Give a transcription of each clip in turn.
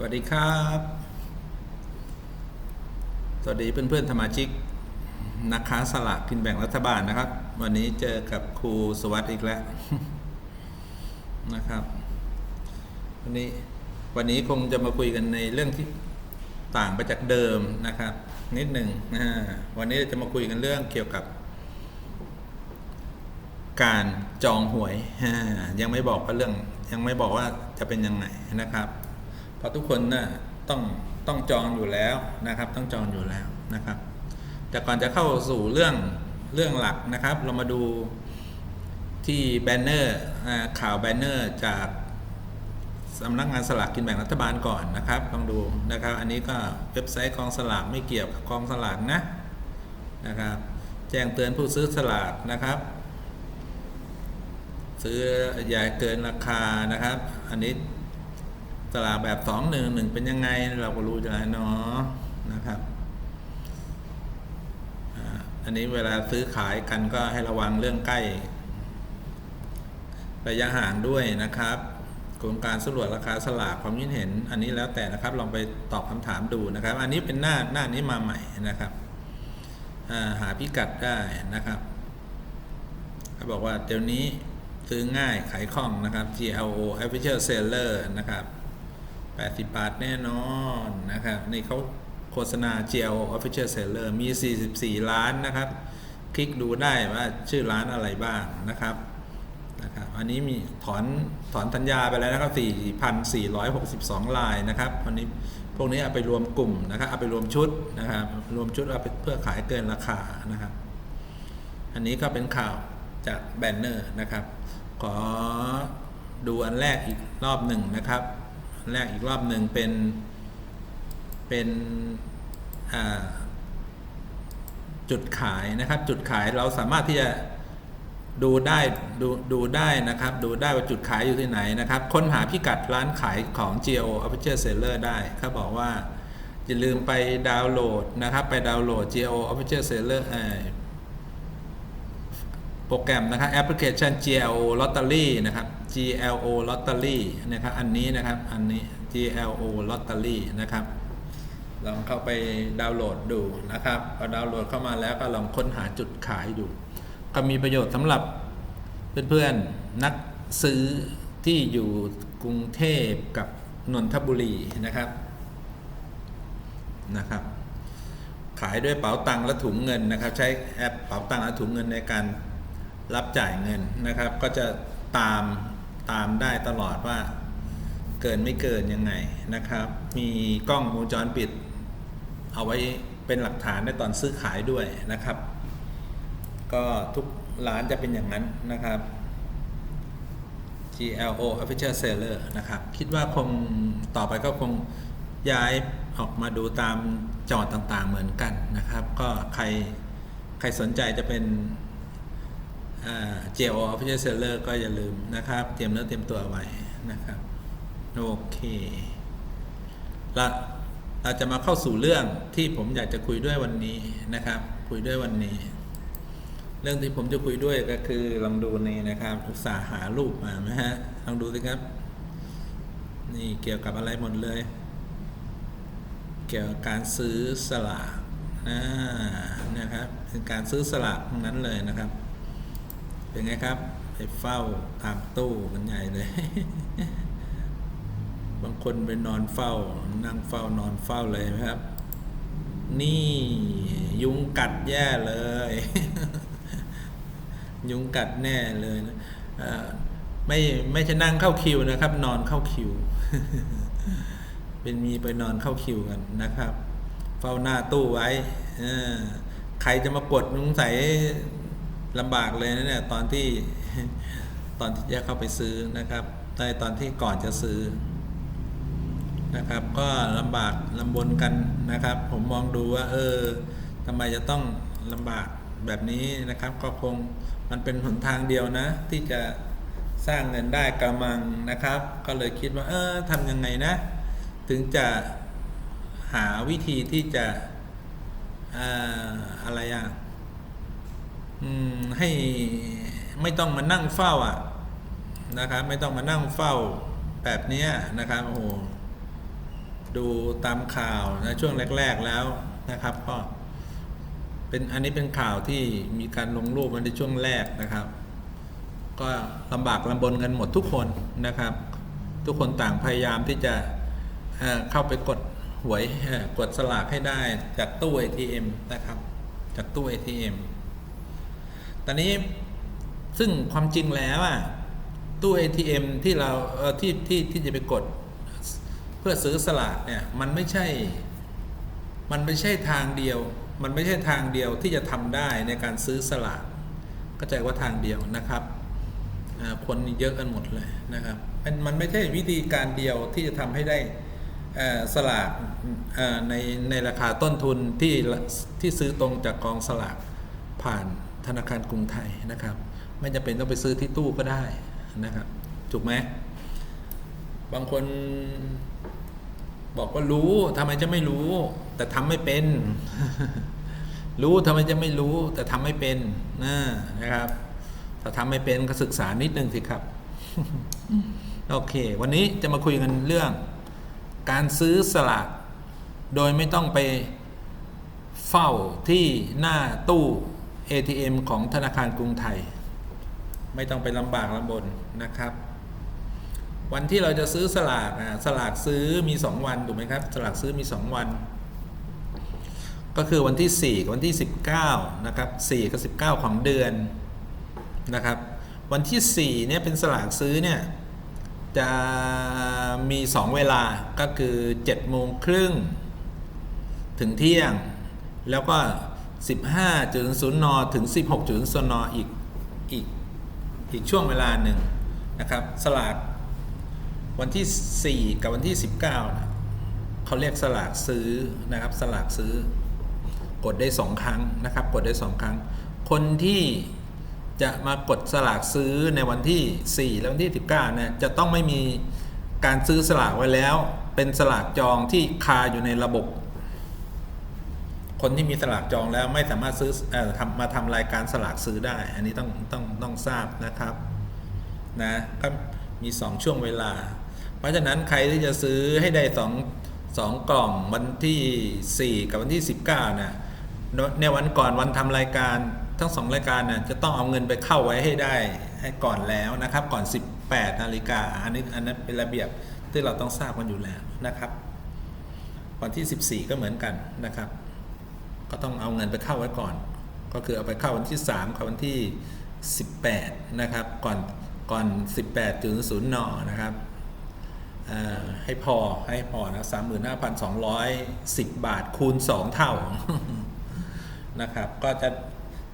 สวัสดีครับ สวัสดีเพื่อนๆสมาชิกนักค้าสลากกินแบ่งรัฐบาลนะครับ วันนี้เจอกับครูสวัสดิ์อีกแล้วนะครับ วันนี้วันนี้คงจะมาคุยกันในเรื่องที่ต่างไปจากเดิมนะครับ นิดหนึ่งวันนี้จะมาคุยกันเรื่องเกี่ยวกับ การจองหวยยังไม่บอกว่าเรื่อง ยังไม่บอกว่าจะเป็นยังไงนะครับ เพราะทุกคนน่ะต้องต้องจองอยู่แล้วนะครับ ต้องจองอยู่แล้วนะครับ แต่ก่อนจะเข้าสู่เรื่องเรื่องหลักนะครับ เรามาดูที่แบนเนอร์ข่าวแบนเนอร์จากสำนักงานสลากกินแบ่งรัฐบาลก่อนนะครับลองดูนะครับ อันนี้ก็เว็บไซต์กองสลากไม่เกี่ยวกับกองสลากนะนะครับ แจ้งเตือนผู้ซื้อสลากนะครับ ซื้ออย่าเกินราคานะครับ อันนี้ ตลาดแบบสองหนึ่งหนึ่งเป็นยังไงเราก็รู้อยู่แล้วเนาะนะครับอันนี้เวลาซื้อขายกันก็ให้ระวังเรื่องใกล้ ระยะห่างด้วยนะครับโครงการสำรวจราคาสลากความคิดเห็น อันนี้แล้วแต่นะครับลองไปตอบคำถามดูนะครับ อันนี้เป็นหน้าหน้านี้มาใหม่นะครับหาพิกัดได้นะครับเขาบอกว่าเดี๋ยวนี้ซื้อง่ายขายคล่องนะครับ GLO Official Seller นะครับ 80 บาทแน่นอนนะครับ นี่เขาโฆษณา GL Official Seller มี 44ล้านนะครับ คลิกดูได้ว่าชื่อร้านอะไรบ้างนะครับนะครับ อันนี้มีถอนถอนสัญญาไปแล้วนะครับ 4,462 ลายนะครับวันนี้พวกนี้เอาไปรวมกลุ่มนะครับ เอาไปรวมชุดนะครับ รวมชุดเอาไปเพื่อขายเกินราคานะครับ อันนี้ก็เป็นข่าวจากแบนเนอร์นะครับ ขอดูอันแรกอีกรอบหนึ่งนะครับ แรกอีกรอบหนึ่งเป็นเป็นจุดขายนะครับ จุดขายเราสามารถที่จะดูได้ดูดูได้นะครับ ดูได้ว่าจุดขายอยู่ที่ไหนนะครับ ค้นหาพิกัดร้านขายของ Geo Official Seller ได้เขาบอกว่าอย่าลืมไปดาวน์โหลดนะครับ ไปดาวน์โหลด Geo Official Seller โปรแกรมนะครับแอปพลิเคชัน GLO Lottery นะครับ GLO Lottery นะครับอันนี้นะครับอันนี้ GLO Lottery นะครับลองเข้าไปดาวน์โหลดดูนะครับพอดาวน์โหลดเข้ามาแล้วก็ลองค้นหาจุดขายดู ก็มีประโยชน์สำหรับเพื่อนๆนักซื้อที่อยู่กรุงเทพกับนนทบุรีนะครับนะครับ ขายด้วยเป๋าตังค์และถุงเงินนะครับ ใช้แอปเป๋าตังค์และถุงเงินในการรับจ่ายเงินนะครับ ก็จะตาม ตามได้ตลอดว่าเกินไม่เกินยังไงนะครับ มีกล้องวงจรปิด เอาไว้เป็นหลักฐานในตอนซื้อขายด้วยนะครับ ก็ทุกร้านจะเป็นอย่างนั้นนะครับ GLO Official Seller นะครับ คิดว่าคงต่อไปก็คงย้ายออกมาดูตามจังหวัดต่างๆเหมือนกันนะครับ ก็ใครใครสนใจจะเป็น เจลออฟฟิเชียลเซลเลอร์ก็อย่าลืมนะครับ เตรียมเนื้อเตรียมตัวไว้นะครับ โอเคละเราจะมาเข้าสู่เรื่องที่ผมอยากจะคุยด้วยวันนี้นะครับ คุยด้วยวันนี้ เรื่องที่ผมจะคุยด้วยก็คือลองดูนี่นะครับอุตสาหารูปมาไหมฮะลองดูสิครับ นี่เกี่ยวกับอะไรหมดเลย เกี่ยวกับการซื้อสลากนะนะครับเป็นการซื้อสลากทั้งนั้นเลยนะครับ เป็นไงครับไปเฝ้าตามตู้กันใหญ่เลย บางคนไปนอนเฝ้า นั่งเฝ้านอนเฝ้าเลยครับ นี่ยุงกัดแย่เลย ยุงกัดแน่เลยนะไม่ไม่ใช่นั่งเข้าคิวนะครับ นอนเข้าคิว เป็นมีไปนอนเข้าคิวกันนะครับ เฝ้าหน้าตู้ไว้ใครจะมากดนุงใส ลำบากเลยนะเนี่ยตอนที่ตอนที่จะเข้าไปซื้อนะครับในตอนที่ก่อนจะซื้อนะครับ ก็ลำบากลำบนกันนะครับ ผมมองดูว่า เออทำไมจะต้องลำบากแบบนี้นะครับ ก็คงมันเป็นหนทางเดียวนะ ที่จะสร้างเงินได้กำมังนะครับ ก็เลยคิดว่า เออทำยังไงนะ ถึงจะหาวิธีที่จะอ่าอะไรอะ ให้ไม่ต้องมานั่งเฝ้าอะนะครับ ไม่ต้องมานั่งเฝ้าแบบนี้นะครับโอ้โหดูตามข่าวนะช่วงแรก ๆแล้วนะครับ ก็เป็นอันนี้เป็นข่าวที่มีการลงรูปมันในช่วงแรกนะครับ ก็ลำบากลำบนกันหมดทุกคนนะครับ ทุกคนต่างพยายามที่จะเข้าไปกดหวยกดสลากให้ได้จากตู้ ATM นะครับ จากตู้ ATM ตอนนี้ซึ่งความจริงแล้วอะตู้ ATM ที่เราเออที่ที่ที่จะไปกดเพื่อซื้อสลากเนี่ยมันไม่ใช่ มันไม่ใช่ทางเดียว มันไม่ใช่ทางเดียวที่จะทำได้ในการซื้อสลากก็ใจว่าทางเดียวนะครับคนเยอะกันหมดเลยนะครับมันมันไม่ใช่วิธีการเดียวที่จะทำให้ได้สลากในในราคาต้นทุนที่ที่ซื้อตรงจากกองสลากผ่าน ธนาคารกรุงไทยนะครับ ไม่จำเป็นต้องไปซื้อที่ตู้ก็ได้นะครับ ถูกไหมบางคนบอกว่ารู้ทำไมจะไม่รู้ แต่ทำไม่เป็น รู้ทำไมจะไม่รู้ แต่ทำไม่เป็นนะนะครับ ถ้าทำไม่เป็นก็ศึกษานิดนึงสิครับ โอเค วันนี้จะมาคุยกันเรื่อง การซื้อสลากโดยไม่ต้องไปเฝ้าที่หน้าตู้ ATM ของธนาคารกรุงไทย ไม่ต้องไปลำบากลำบนนะครับ วันที่เราจะซื้อสลากอะสลากซื้อมี 2 วันถูกไหมครับ สลากซื้อมี 2 วัน ก็คือวันที่ 4 กับวันที่ 19 นะครับ4กับ19 ของเดือนนะครับ วันที่4เนี่ยเป็นสลากซื้อเนี่ยจะมี 2 เวลาก็คือ7โมงครึ่งถึงเที่ยง แล้วก็ 15.0นถึง 16.0นอีกอีกอีกช่วงเวลาหนึ่งนะครับ สลากวันที่ 4 กับวันที่ 19นะเขาเรียกสลากซื้อนะครับ สลากซื้อกดได้ 2 ครั้งนะครับ กดได้ 2 ครั้ง คนที่จะมากดสลากซื้อในวันที่ 4 และวันที่ 19เนี่ยจะต้องไม่มีการซื้อสลากไว้แล้ว เป็นสลากจองที่คาอยู่ในระบบ คนที่มีสลากจองแล้วไม่สามารถซื้อออทำมาทำรายการสลากซื้อได้ อันนี้ต้องต้องต้องทราบนะครับนะก็มี 2 ช่วงเวลา เพราะฉะนั้นใครที่จะซื้อให้ได้2 2กล่องวันที่ 4 กับวันที่ 19นะในวันก่อนวันทำรายการทั้งสองรายการนะจะต้องเอาเงินไปเข้าไว้ให้ได้ให้ก่อนแล้วนะครับ ก่อน 18นาฬิกาอันนี้อันนั้นเป็นระเบียบที่เราต้องทราบกันอยู่แล้วนะครับ วันที่ 14 ก็เหมือนกันนะครับ ก็ต้องเอาเงินไปเข้าไว้ก่อน ก็คือเอาไปเข้าวันที่ 3 กับวันที่ 18 นะครับ ก่อนก่อน 18ถึง0นนะครับเอ่อให้พอให้พอนะ35,210บาทคูณ2เท่านะครับ ก็จะ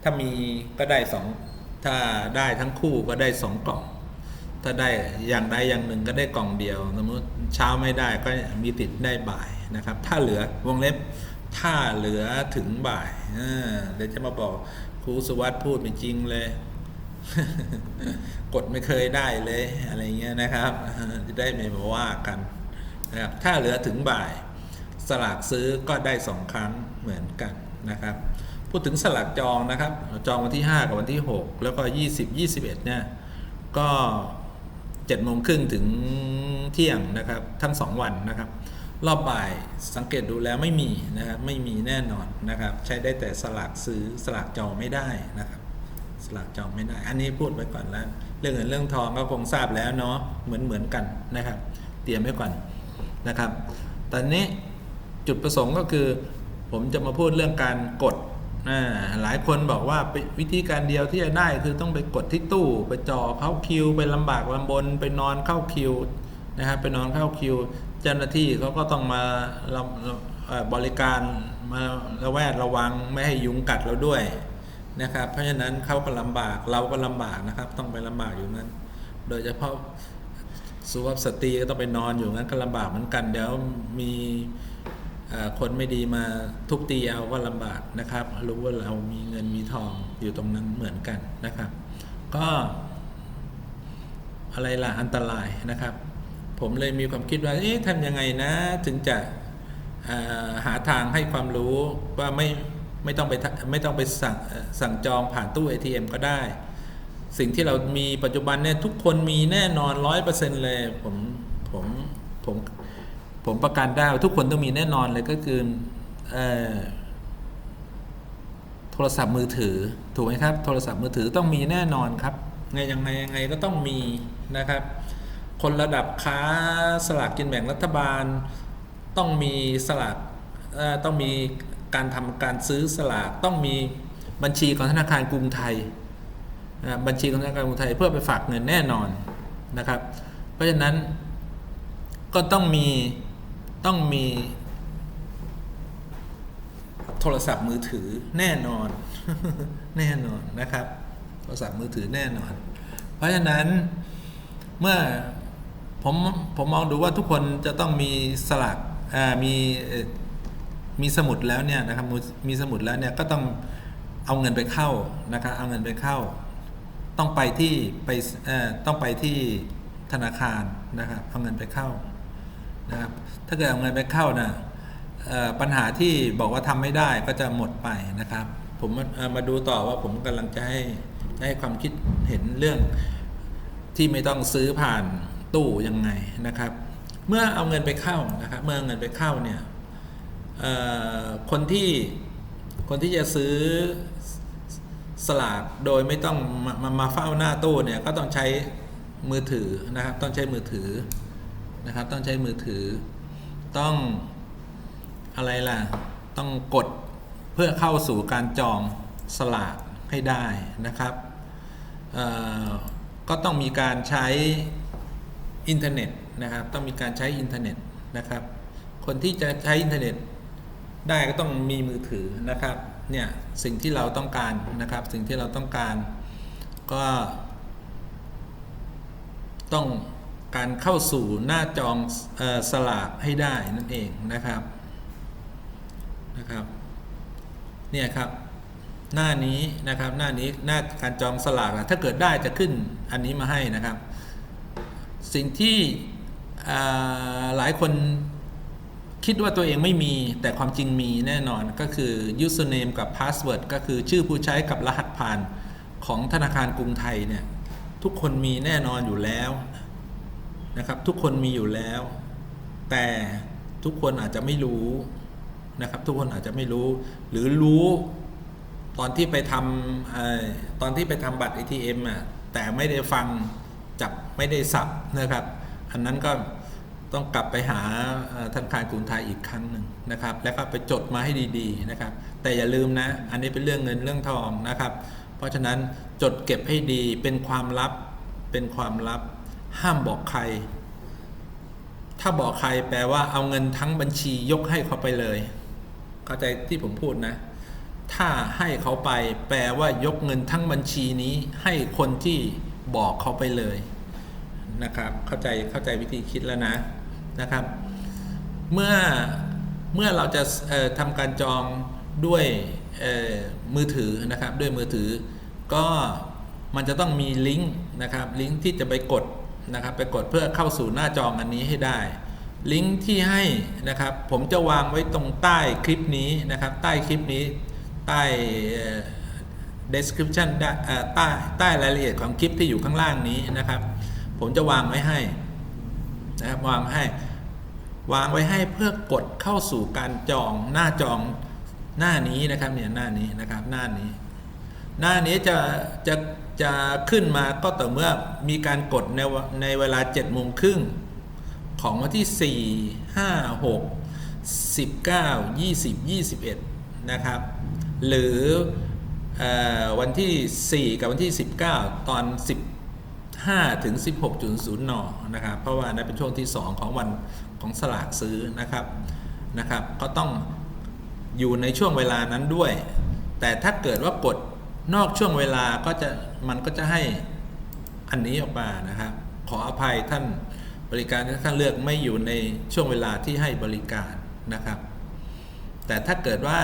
ถ้ามีก็ได้2ถ้าได้ทั้งคู่ก็ได้2กล่อง ถ้าได้อย่างใดอย่างหนึ่งก็ได้กล่องเดียว สมมติเช้าไม่ได้ก็มีติดได้บ่ายนะครับ ถ้าเหลือวงเล็บ ถ้าเหลือถึงบ่ายเดี๋ยวจะมาบอกครูสวัสด์พูดไม่จริงเลย กดไม่เคยได้เลยอะไรเงี้ยนะครับ จะได้ไม่มาว่ากันนะครับถ้าเหลือถึงบ่าย สลากซื้อก็ได้สองครั้งเหมือนกันนะครับ พูดถึงสลากจองนะครับ จองวันที่ 5 กับวันที่ 6 แล้วก็ 20 21 เนี่ย ก็7โมงครึ่งถึงเที่ยงนะครับ ทั้ง 2 วันนะครับ รอบบ่ายสังเกตดูแล้วไม่มีนะครับไม่มีแน่นอนนะครับ ใช้ได้แต่สลากซื้อสลากจองไม่ได้นะครับ สลากจองไม่ได้ อันนี้พูดไว้ก่อนแล้ว เรื่องเงินเรื่องทองก็คงทราบแล้วเนาะเหมือนเหมือนกันนะครับ เตรียมไว้ก่อนนะครับตอนนี้จุดประสงค์ก็คือ ผมจะมาพูดเรื่องการกดหลายคนบอกว่าวิธีการเดียวที่จะได้คือต้องไปกดที่ตู้ไปจอเข้าคิว ไปลำบากลำบนไปนอนเข้าคิวนะครับไปนอนเข้าคิว เจ้าหน้าที่เขาก็ต้องมาบริการมาระแวดระวังไม่ให้ยุงกัดเราด้วยนะครับ เพราะฉะนั้นเขาก็ลำบากเราก็ลำบากนะครับ ต้องไปลำบากอยู่นั้น โดยเฉพาะสุภาพสตรีก็ต้องไปนอนอยู่งั้นก็ลำบากเหมือนกันเดี๋ยวมีคนไม่ดีมาทุบตีเอาก็ลำบากนะครับ รู้ว่าเรามีเงินมีทองอยู่ตรงนั้นเหมือนกันนะครับ ก็อะไรล่ะอันตรายนะครับ ผมเลยมีความคิดว่า เอ๊ะทำยังไงนะ ถึงจะหาทางให้ความรู้ว่าไม่ไม่ต้องไปไม่ต้องไปสั่งสั่งจองผ่านตู้ ATM ก็ได้ สิ่งที่เรามีปัจจุบันเนี่ยทุกคนมีแน่นอนร้อยเปอร์เซ็นต์เลยผมผมผมผมประกันได้ทุกคนต้องมีแน่นอนเลยก็คือโทรศัพท์มือถือถูกไหมครับ โทรศัพท์มือถือต้องมีแน่นอนครับไงยังไงยังไงก็ต้องมีนะครับ คนระดับค้าสลากกินแบ่งรัฐบาล ต้องมีสลากต้องมีการทำการซื้อสลากต้องมีบัญชีของธนาคารกรุงไทยบัญชีของธนาคารกรุงไทยเพื่อไปฝากเงินแน่นอนนะครับ เพราะฉะนั้นก็ต้องมีต้องมีโทรศัพท์มือถือแน่นอนแน่นอนนะครับ โทรศัพท์มือถือแน่นอน เพราะฉะนั้นเมื่อ ผมผมมองดูว่าทุกคนจะต้องมีสลักมีมีสมุดแล้วเนี่ยนะครับมีสมุดแล้วเนี่ยก็ต้องเอาเงินไปเข้านะครับเอาเงินไปเข้า ต้องไปที่ไปต้องไปที่ธนาคารนะครับเอาเงินไปเข้านะครับถ้าเกิดเอาเงินไปเข้านะเอ่อปัญหาที่บอกว่าทำไม่ได้ก็จะหมดไปนะครับ ผมมาดูต่อว่าผมกำลังจะให้จะให้ความคิดเห็นเรื่องที่ไม่ต้องซื้อผ่าน ตู้ยังไงนะครับ เมื่อเอาเงินไปเข้านะครับ เมื่อเอาเงินไปเข้าเนี่ยคนที่คนที่จะซื้อสลากโดยไม่ต้องมามามาเฝ้าหน้าตู้เนี่ยก็ต้องใช้มือถือนะครับ ต้องใช้มือถือนะครับ ต้องใช้มือถือ ต้องอะไรล่ะ ต้องกดเพื่อเข้าสู่การจองสลากให้ได้นะครับก็ต้องมีการใช้ อินเทอร์เน็ตนะครับ ต้องมีการใช้อินเทอร์เน็ตนะครับ คนที่จะใช้อินเทอร์เน็ตได้ก็ต้องมีมือถือนะครับเนี่ยสิ่งที่เราต้องการนะครับ สิ่งที่เราต้องการก็ ต้องการเข้าสู่หน้าจองออสลากให้ได้นั่นเองนะครับนะครับเนี่ยครับหน้านี้นะครับหน้านี้หน้าการจองสลากนะถ้าเกิดได้จะขึ้นอันนี้มาให้นะครับ สิ่งที่หลายคนคิดว่าตัวเองไม่มีแต่ความจริงมีแน่นอนก็คือ username กับ password ก็คือชื่อผู้ใช้กับรหัสผ่านของธนาคารกรุงไทยเนี่ยทุกคนมีแน่นอนอยู่แล้วนะครับทุกคนมีอยู่แล้ว แต่ทุกคนอาจจะไม่รู้นะครับทุกคนอาจจะไม่รู้ หรือรู้ตอนที่ไปทำอตอนที่ไปทำบัตร ATM อะแต่ไม่ได้ฟัง จับไม่ได้สับนะครับ อันนั้นก็ต้องกลับไปหาเอ่อธนาคารกรุงไทยอีกครั้งหนึ่งนะครับ แล้วก็ไปจดมาให้ดีๆนะครับ แต่อย่าลืมนะ อันนี้เป็นเรื่องเงินเรื่องทองนะครับ เพราะฉะนั้นจดเก็บให้ดีเป็นความลับเป็นความลับ ห้ามบอกใคร ถ้าบอกใครแปลว่าเอาเงินทั้งบัญชียกให้เขาไปเลย เข้าใจที่ผมพูดนะ ถ้าให้เขาไปแปลว่ายกเงินทั้งบัญชีนี้ให้คนที่ บอกเขาไปเลยนะครับ เข้าใจเข้าใจวิธีคิดแล้วนะนะครับ เมื่อเมื่อเราจะทำการจองด้วยมือถือนะครับ ด้วยมือถือ ก็มันจะต้องมีลิงก์นะครับลิงก์ที่จะไปกดนะครับ ไปกดเพื่อเข้าสู่หน้าจองอันนี้ให้ได้ ลิงก์ที่ให้นะครับ ผมจะวางไว้ตรงใต้คลิปนี้นะครับ ใต้คลิปนี้ ใต้ description ใต้ใต้รายละเอียดของคลิปที่อยู่ข้างล่างนี้นะครับ ผมจะวางไว้ให้นะครับวางให้ วางไว้ให้เพื่อกดเข้าสู่การจองหน้าจองหน้านี้นะครับเนี่ยหน้านี้นะครับหน้านี้ หน้านี้จะจะจะขึ้นมาก็ต่อเมื่อมีการกดในวในเวลา7โมงครึ่งของวันที่ 4 5 6 19 20 21 นะครับ หรือ วันที่ 4 กับวันที่ 19 ตอน 15 ถึง 16.0 น นะครับ เพราะว่านั่นเป็นช่วงที่ 2 ของวันของสลากซื้อนะครับนะครับ ก็ต้องอยู่ในช่วงเวลานั้นด้วย แต่ถ้าเกิดว่ากดนอกช่วงเวลาก็จะมันก็จะให้อันนี้ออกมานะครับ ขออภัยท่านบริการที่ท่านเลือกไม่อยู่ในช่วงเวลาที่ให้บริการนะครับ แต่ถ้าเกิดว่า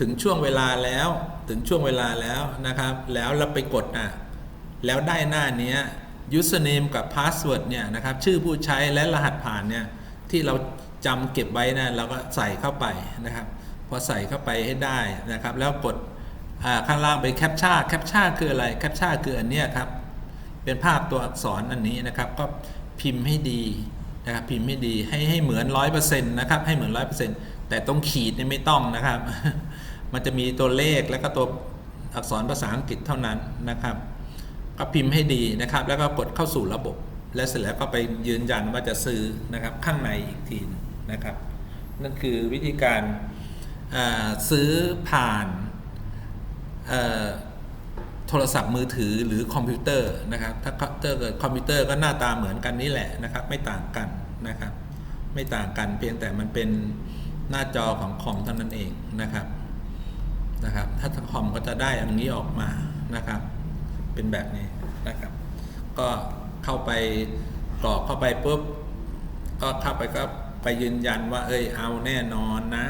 ถึงช่วงเวลาแล้วถึงช่วงเวลาแล้วนะครับ แล้วเราไปกดอะแล้วได้หน้านี้ย username กับ password เนี่ยนะครับ ชื่อผู้ใช้และรหัสผ่านเนี่ย ที่เราจำเก็บไว้นะเราก็ใส่เข้าไปนะครับ พอใส่เข้าไปให้ได้นะครับ แล้วกดอ่าข้างล่างไปแคปชั่นแคปชั่นคืออะไรแคปชั่นคืออันเนี้ยครับ เป็นภาพตัวอักษรอันนี้นะครับ ก็พิมพ์ให้ดีนะครับพิมพ์ให้ดีให้ให้เหมือนร้อยเปอร์เซ็นต์นะครับให้เหมือนร้อยเปอร์เซ็นต์แต่ตรงขีดนี่ไม่ต้องนะครับ มันจะมีตัวเลขแล้วก็ตัวอักษรภาษาอังกฤษเท่านั้นนะครับ ก็พิมพ์ให้ดีนะครับ แล้วก็กดเข้าสู่ระบบ และเสร็จแล้วก็ไปยืนยันว่าจะซื้อนะครับข้างในอีกทีนนะครับ นั่นคือวิธีการซื้อผ่านโทรศัพท์มือถือหรือคอมพิวเตอร์นะครับ ถ้าเกิดคอมพิวเตอร์ก็หน้าตาเหมือนกันนี่แหละนะครับ ไม่ต่างกันนะครับ ไม่ต่างกันเพียงแต่มันเป็นหน้าจอของคอมเท่านั้นเองนะครับ นะครับถ้าคอมก็จะได้อันนี้ออกมานะครับ เป็นแบบนี้นะครับ ก็เข้าไปกรอกเข้าไปปุ๊บก็เข้าไปก็ไปยืนยันว่า เอ้ยเอาแน่นอนนะ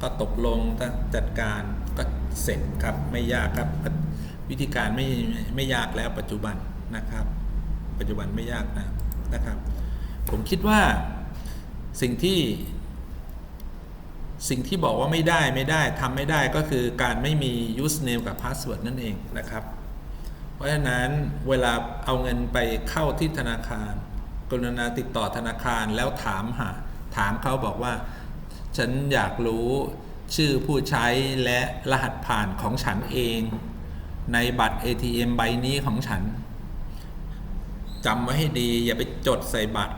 ก็ตกลงจัดการก็เสร็จครับไม่ยากครับ วิธีการไม่ไม่ยากแล้วปัจจุบันนะครับ ปัจจุบันไม่ยากนะนะครับ ผมคิดว่าสิ่งที่ สิ่งที่บอกว่าไม่ได้ไม่ได้ทำไม่ได้ก็คือการไม่มี username กับ password นั่นเองนะครับ เพราะฉะนั้นเวลาเอาเงินไปเข้าที่ธนาคาร กรุณาติดต่อธนาคารแล้วถามหา ถามเขาบอกว่า ฉันอยากรู้ชื่อผู้ใช้และรหัสผ่านของฉันเอง ในบัตร ATM ใบนี้ของฉันจำไว้ให้ดีอย่าไปจดใส่บัตร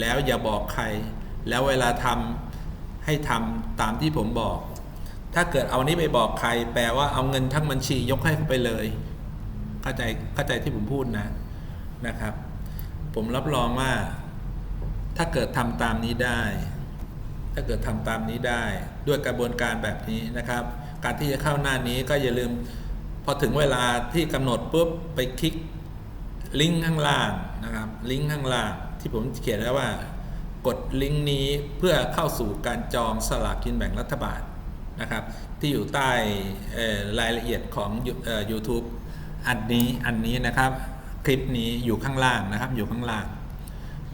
แล้วอย่าบอกใคร แล้วเวลาทำ ให้ทำตามที่ผมบอก ถ้าเกิดเอานี้ไปบอกใคร แปลว่าเอาเงินทั้งบัญชียกให้เขาไปเลย เข้าใจเข้าใจที่ผมพูดนะนะครับ ผมรับรองว่า ถ้าเกิดทำตามนี้ได้ ถ้าเกิดทำตามนี้ได้ ด้วยกระบวนการแบบนี้นะครับ การที่จะเข้าหน้านี้ก็อย่าลืม พอถึงเวลาที่กำหนดปุ๊บไปคลิกลิงก์ข้างล่างนะครับ ลิงก์ข้างล่างที่ผมเขียนไว้ว่า กดลิงก์นี้เพื่อเข้าสู่การจองสลากกินแบ่งรัฐบาลนะครับ ที่อยู่ใต้รายละเอียดของยูทูบอันนี้อันนี้นะครับ คลิปนี้อยู่ข้างล่างนะครับ อยู่ข้างล่าง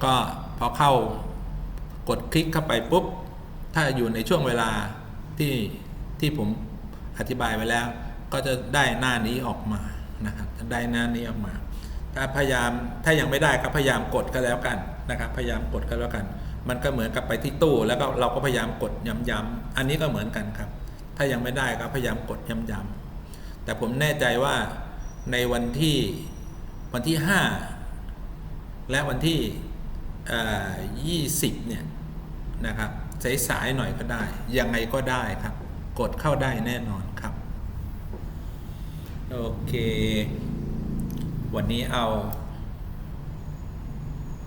ก็พอเข้ากดคลิกเข้าไปปุ๊บ ถ้าอยู่ในช่วงเวลาที่ที่ผมอธิบายไว้แล้ว ก็จะได้หน้านี้ออกมานะครับได้หน้านี้ออกมาถ้าพยายามถ้ายังไม่ได้ก็พยายามกดก็แล้วกันนะครับ พยายามกดก็แล้วกัน มันก็เหมือนกับไปที่ตู้ แล้วก็เราก็พยายามกดย้ำๆอันนี้ก็เหมือนกันครับ ถ้ายังไม่ได้ก็พยายามกดย้ำๆแต่ผมแน่ใจว่าในวันที่วันที่ 5 และวันที่ยี่สิบเนี่ยนะครับสายๆหน่อยก็ได้ ยังไงก็ได้ครับ กดเข้าได้แน่นอนครับ โอเค วันนี้เอา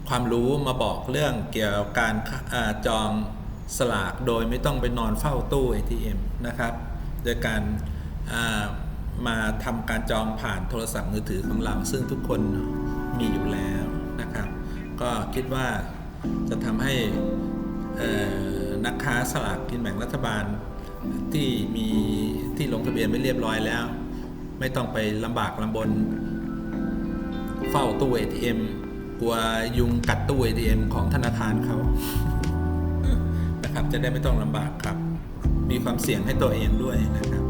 ความรู้มาบอกเรื่องเกี่ยวกับการอาจองสลากโดยไม่ต้องไปนอนเฝ้าตู้ ATM นะครับ โดยการามาทำการจองผ่านโทรศัพท์มือถือของเรา ซึ่งทุกคนมีอยู่แล้วนะครับ ก็คิดว่าจะทำให้นักค้าสลากกินแบ่งรัฐบาลที่มีที่ลงทะเบียนไม่เรียบร้อยแล้ว ไม่ต้องไปลำบากลำบนเฝ้าตู้ ATM กลัวยุงกัดตู้ ATM ของธนาคารเขานะครับ จะได้ไม่ต้องลำบากครับ มีความเสี่ยงให้ตัวเองด้วยนะครับ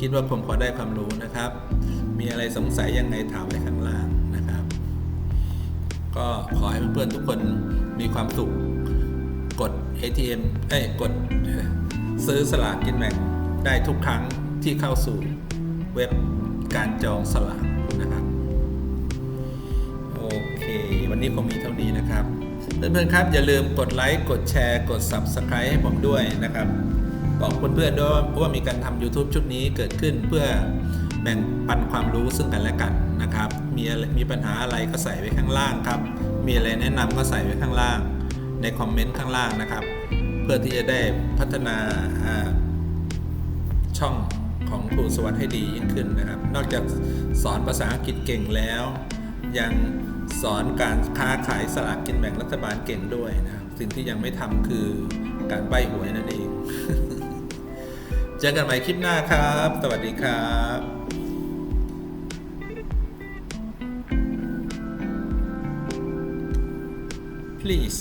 คิดว่าผมพอได้ความรู้นะครับ มีอะไรสงสัยยังไงถามไว้ข้างล่างนะครับ ก็ขอให้เพื่อนๆทุกคนมีความสุข กด ATM เอ้ยกดซื้อสลากกินแบ่งได้ทุกครั้งที่เข้าสู่เว็บการจองสลากนะครับ นี้ผมมีเท่านี้นะครับ เพื่อนๆครับอย่าลืมกดไลค์กดแชร์กด Subscribe ให้ผมด้วยนะครับ บอกเพื่อนๆด้วยว่ามีการทำ YouTube ชุดนี้เกิดขึ้นเพื่อแบ่งปันความรู้ซึ่งกันและกันนะครับ มีมีปัญหาอะไรก็ใส่ไว้ข้างล่างครับ มีอะไรแนะนำก็ใส่ไว้ข้างล่าง ในคอมเมนต์ข้างล่างนะครับ เพื่อที่จะได้พัฒนาช่องของครูสวัสดิ์ให้ดียิ่งขึ้นนะครับ นอกจากสอนภาษาอังกฤษเก่งแล้ว ยัง สอนการค้าขายสลากกินแบ่งรัฐบาลเก่งด้วยนะสิ่งที่ยังไม่ทำคือการใบหวยนั่นเอง เจอกันใหม่คลิปหน้าครับ สวัสดีครับ please